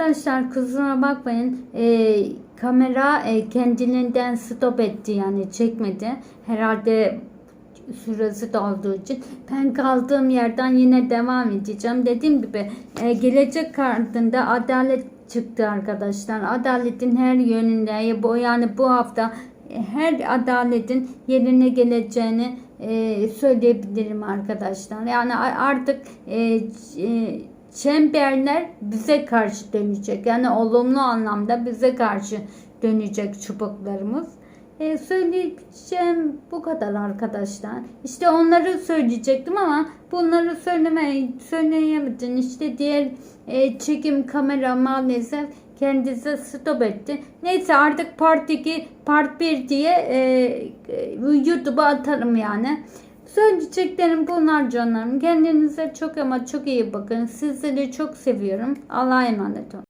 Arkadaşlar kusura bakmayın. Ee, kamera e, kendiliğinden stop etti yani çekmedi. Herhalde süresi dolduğu için ben kaldığım yerden yine devam edeceğim. Dediğim gibi e, gelecek kartında adalet çıktı arkadaşlar. Adaletin her yönünde bu yani bu hafta her adaletin yerine geleceğini e, söyleyebilirim arkadaşlar. Yani artık e, e, çemberler bize karşı dönecek. Yani olumlu anlamda bize karşı dönecek çubuklarımız. E, söyleyeceğim bu kadar arkadaşlar. İşte onları söyleyecektim ama bunları söylemeyi söyleyemedim. İşte diğer e, çekim kamera maalesef kendisi stop etti. Neyse artık part 2, part 1 diye e, e, YouTube'a atarım yani. Söyleyeceklerim bunlar canlarım. Kendinize çok ama çok iyi bakın. Sizleri çok seviyorum. Allah'a emanet olun.